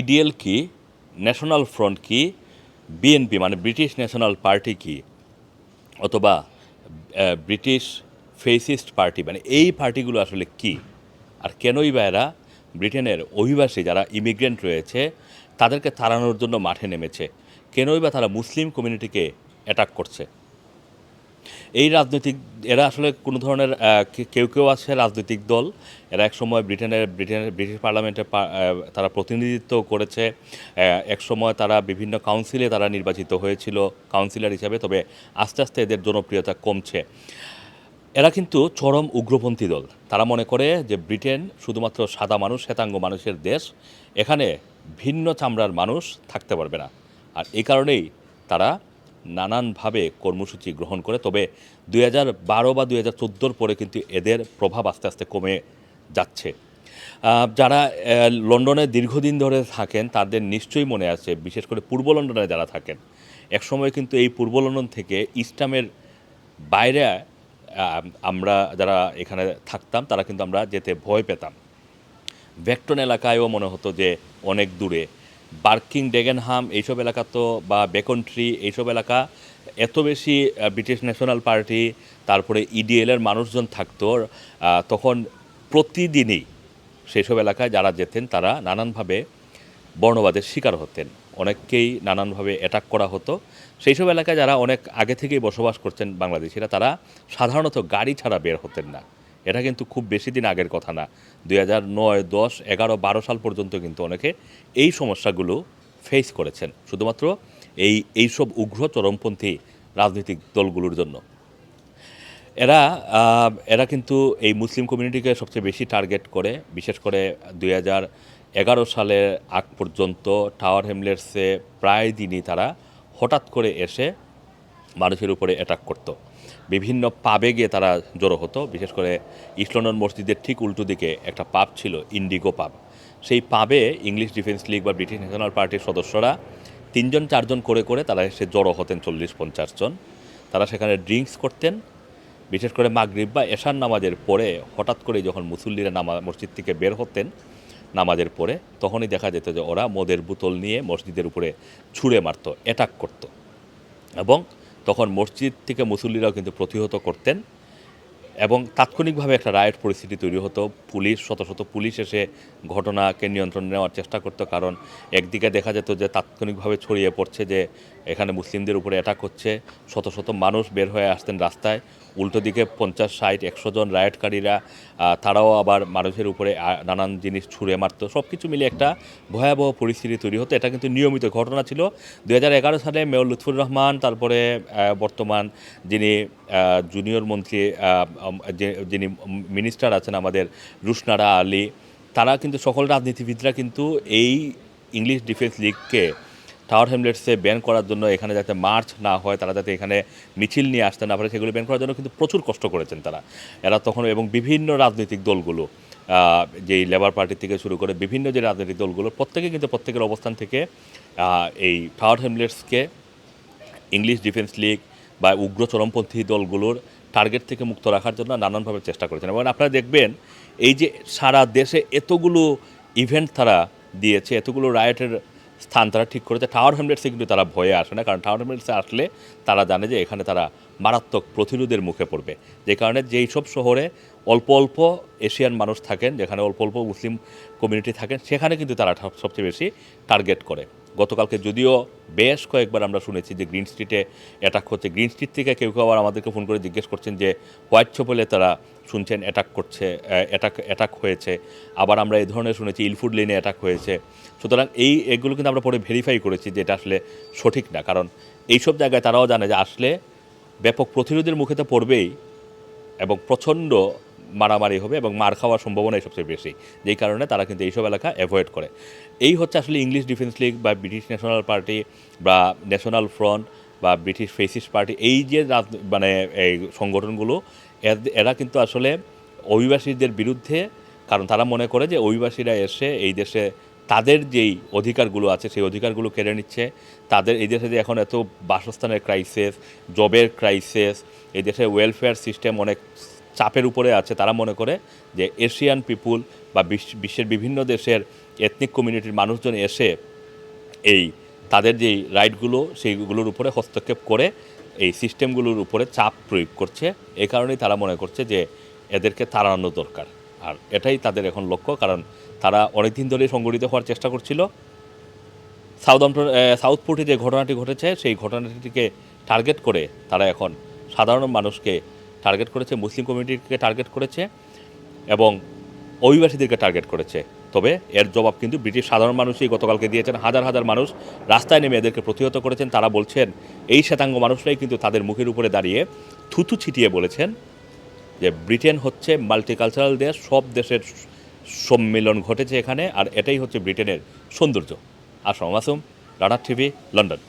EDL কি national front কি BNP মানে ব্রিটিশ ন্যাশনাল পার্টি কি, অথবা ব্রিটিশ ফেসিস্ট পার্টি মানে এই পার্টিগুলো আসলে কি? আর কেনই বা এরা ব্রিটেনের অভিবাসী যারা ইমিগ্রেন্ট রয়েছে, তাদেরকে তাড়ানোর জন্য মাঠে নেমেছে? কেনই বা তারা মুসলিম কমিউনিটিকে অ্যাটাক করছে? এই রাজনৈতিক এরা আসলে কোনো ধরনের কেউ কেউ আছে রাজনৈতিক দল। এরা এক সময় ব্রিটেনের ব্রিটেনের ব্রিটিশ পার্লামেন্টে তারা প্রতিনিধিত্ব করেছে। আহ, এক সময় তারা বিভিন্ন কাউন্সিলে তারা নির্বাচিত হয়েছিল কাউন্সিলর হিসাবে তবে আস্তে আস্তে এদের জনপ্রিয়তা কমছে। এরা কিন্তু চরম উগ্রপন্থী দল। তারা মনে করে যে ব্রিটেন শুধুমাত্র সাদা মানুষ শ্বেতাঙ্গ মানুষের দেশ এখানে ভিন্ন চামড়ার মানুষ থাকতে পারবে না। আর এই কারণেই তারা নানানভাবে কর্মসূচি গ্রহণ করে, তবে দুই হাজার বারো বা দুই হাজার চোদ্দোর পরে কিন্তু এদের প্রভাব আস্তে আস্তে কমে যাচ্ছে। যারা লন্ডনে দীর্ঘদিন ধরে থাকেন, তাদের নিশ্চয়ই মনে আছে, বিশেষ করে পূর্ব লন্ডনে যারা থাকেন, একসময় কিন্তু এই পূর্ব লন্ডন থেকে ইস্টামের বাইরে আমরা যারা এখানে থাকতাম, তারা কিন্তু আমরা যেতে ভয় পেতাম। ভেক্টন এলাকায়ও মনে হতো যে অনেক দূরে বার্কিং, ডেগেনহাম এইসব এলাকা তো বা বেকন্ট্রি এইসব এলাকা, এত বেশি ব্রিটিশ ন্যাশনাল পার্টি, তারপরে ইডিএলের মানুষজন থাকতো তখন প্রতিদিনই সেসব এলাকায় যারা যেতেন, তারা নানানভাবে বর্ণবাদের শিকার হতেন। অনেককেই নানানভাবে অ্যাটাক করা হতো। সেই সব এলাকায় যারা অনেক আগে থেকেই বসবাস করছেন বাংলাদেশিরা, তারা সাধারণত গাড়ি ছাড়া বের হতেন না। এটা কিন্তু খুব বেশি দিন আগের কথা না। দুই হাজার নয়, দশ, এগারো, বারো সাল পর্যন্ত কিন্তু অনেকে এই সমস্যাগুলো ফেস করেছেন। শুধুমাত্র এই এইসব উগ্র চরমপন্থী রাজনৈতিক দলগুলোর জন্য। এরা এরা কিন্তু এই মুসলিম কমিউনিটিকে সবচেয়ে বেশি টার্গেট করে। বিশেষ করে দুই হাজার এগারো সালের আগ পর্যন্ত টাওয়ার হ্যামলেটসে প্রায় দিনই তারা হঠাৎ করে এসে মানুষের উপরে অ্যাটাক করত। বিভিন্ন পাবে গিয়ে তারা জড়ো হতো। বিশেষ করে ইস্ট লন্ডন মসজিদের ঠিক উল্টো দিকে একটা পাব ছিল, ইন্ডিগো পাব। সেই পাবে ইংলিশ ডিফেন্স লীগ বা ব্রিটিশ ন্যাশনাল পার্টির সদস্যরা তিনজন, চারজন করে করে তারা এসে জড়ো হতেন চল্লিশ, পঞ্চাশ জন। তারা সেখানে ড্রিঙ্কস করতেন। বিশেষ করে মাগরিব বা এশার নামাজের পরে হঠাৎ করে যখন মুসল্লিরা নামা, মসজিদ থেকে বের হতেন নামাজের পরে, তখনই দেখা যেত যে ওরা মদের বোতল নিয়ে মসজিদের উপরে ছুঁড়ে মারত অ্যাটাক করতো। এবং তখন মসজিদ থেকে মুসল্লিরাও কিন্তু প্রতিহত করতেন এবং তাৎক্ষণিকভাবে একটা রায়ের পরিস্থিতি তৈরি হতো। পুলিশ, শত শত পুলিশ এসে ঘটনাকে নিয়ন্ত্রণ নেওয়ার চেষ্টা করতো কারণ একদিকে দেখা যেত যে তাৎক্ষণিকভাবে ছড়িয়ে পড়ছে যে এখানে মুসলিমদের উপরে অ্যাটাক হচ্ছে। শত শত মানুষ বের হয়ে আসতেন রাস্তায়। উল্টো দিকে পঞ্চাশ, ষাট, একশো জন রায়টকারীরা তারাও আবার মানুষের উপরে নানান জিনিস ছুঁড়ে মারতো। সব কিছু মিলে একটা ভয়াবহ পরিস্থিতি তৈরি হতো। এটা কিন্তু নিয়মিত ঘটনা ছিল। দু হাজার এগারো সালে মেয়র লুৎফুর রহমান, তারপরে বর্তমান যিনি জুনিয়র মন্ত্রী যিনি মিনিস্টার আছেন আমাদের রুশনারা আলী, তারা কিন্তু সকল রাজনীতিবিদরা কিন্তু এই ইংলিশ ডিফেন্স লিগকে টাওয়ার হ্যামলেটসে ব্যান করার জন্য এখানে যাতে মার্চ না হয়, তারা যাতে এখানে মিছিল নিয়ে আসতে না পারে, সেগুলো ব্যান করার জন্য কিন্তু প্রচুর কষ্ট করেছেন তারা। এরা তখন এবং বিভিন্ন রাজনৈতিক দলগুলো যেই লেবার পার্টি থেকে শুরু করে বিভিন্ন যে রাজনৈতিক দলগুলো, প্রত্যেকে কিন্তু প্রত্যেকের অবস্থান থেকে এই টাওয়ার হ্যামলেটসকে ইংলিশ ডিফেন্স লিগ বা উগ্র চরমপন্থী দলগুলোর টার্গেট থেকে মুক্ত রাখার জন্য নানানভাবে চেষ্টা করেছেন। এবং আপনারা দেখবেন, এই যে সারা দেশে এতগুলো ইভেন্ট তারা দিয়েছে, এতগুলো রায়টের স্থান তারা ঠিক করেছে। টাওয়ার হ্যামলেটসে কিন্তু তারা ভয়ে আসে না, কারণ টাওয়ার হ্যামলেটসে আসলে তারা জানে যে এখানে তারা মারাত্মক প্রতিরোধের মুখে পড়বে। যে কারণে যেই সব শহরে অল্প অল্প এশিয়ান মানুষ থাকেন, যেখানে অল্প অল্প মুসলিম কমিউনিটি থাকেন, সেখানে কিন্তু তারা সব- সবচেয়ে বেশি টার্গেট করে। গতকালকে যদিও বেশ কয়েকবার আমরা শুনেছি যে গ্রিন স্ট্রিটে অ্যাটাক হচ্ছে। গ্রিন স্ট্রিট থেকে কেউ কেউ আবার আমাদেরকে ফোন করে জিজ্ঞেস করছেন যে হোয়াইট চপলে তারা শুনছেন অ্যাটাক করছে অ্যাটাক অ্যাটাক হয়েছে। আবার আমরা এই ধরনের শুনেছি ইলফুড লেনে অ্যাটাক হয়েছে। সুতরাং এই, এগুলো কিন্তু আমরা পরে ভেরিফাই করেছি যে এটা আসলে সঠিক না। কারণ এইসব জায়গায় তারাও জানে যে আসলে ব্যাপক প্রতিরোধের মুখে তো পড়বেই এবং প্রচণ্ড মারামারি হবে এবং মার খাওয়ার সম্ভাবনাই সবচেয়ে বেশি। যেই কারণে তারা কিন্তু এইসব এলাকা অ্যাভয়েড করে। এই হচ্ছে আসলে ইংলিশ ডিফেন্স লিগ বা ব্রিটিশ ন্যাশনাল পার্টি বা ন্যাশনাল ফ্রন্ট বা ব্রিটিশ ফেসিস্ট পার্টি এই যে মানে এই সংগঠনগুলো, এর- এরা কিন্তু আসলে অভিবাসীদের বিরুদ্ধে, কারণ তারা মনে করে যে অভিবাসীরা এসে এই দেশে তাদের যেই অধিকারগুলো আছে, সেই অধিকারগুলো কেড়ে নিচ্ছে। তাদের, এই দেশে যে এখন এত বাসস্থানের ক্রাইসিস জবের ক্রাইসিস এই দেশে ওয়েলফেয়ার সিস্টেম অনেক চাপের উপরে আছে, তারা মনে করে যে এশিয়ান পিপুল বা বিশ্ব- বিশ্বের বিভিন্ন দেশের এথনিক কমিউনিটির মানুষজন এসে এই তাদের যেই রাইটগুলো সেইগুলোর উপরে হস্তক্ষেপ করে এই সিস্টেমগুলোর উপরে চাপ প্রয়োগ করছে। এ কারণেই তারা মনে করছে যে এদেরকে তাড়ানো দরকার। আর এটাই তাদের এখন লক্ষ্য, কারণ তারা অনেকদিন ধরেই সংগঠিত হওয়ার চেষ্টা করছিল। সাউদাম্পটন সাউথপোর্টে যে ঘটনাটি ঘটেছে, সেই ঘটনাটিকে টার্গেট করে তারা এখন সাধারণ মানুষকে টার্গেট করেছে মুসলিম কমিউনিটিকে টার্গেট করেছে এবং অভিবাসীদেরকে টার্গেট করেছে। তবে এর জবাব কিন্তু ব্রিটিশ সাধারণ মানুষই গতকালকে দিয়েছেন। হাজার হাজার মানুষ রাস্তায় নেমে এদেরকে প্রতিহত করেছেন। তারা বলছেন, এই শ্বেতাঙ্গ মানুষরাই কিন্তু তাদের মুখের উপরে দাঁড়িয়ে থুতু ছিটিয়ে বলেছেন যে ব্রিটেন হচ্ছে মাল্টিকালচারাল দেশ, সব দেশের সম্মিলন ঘটেছে এখানে, আর এটাই হচ্ছে ব্রিটেনের সৌন্দর্য। আসম মাসুম রানার টিভি, লন্ডন।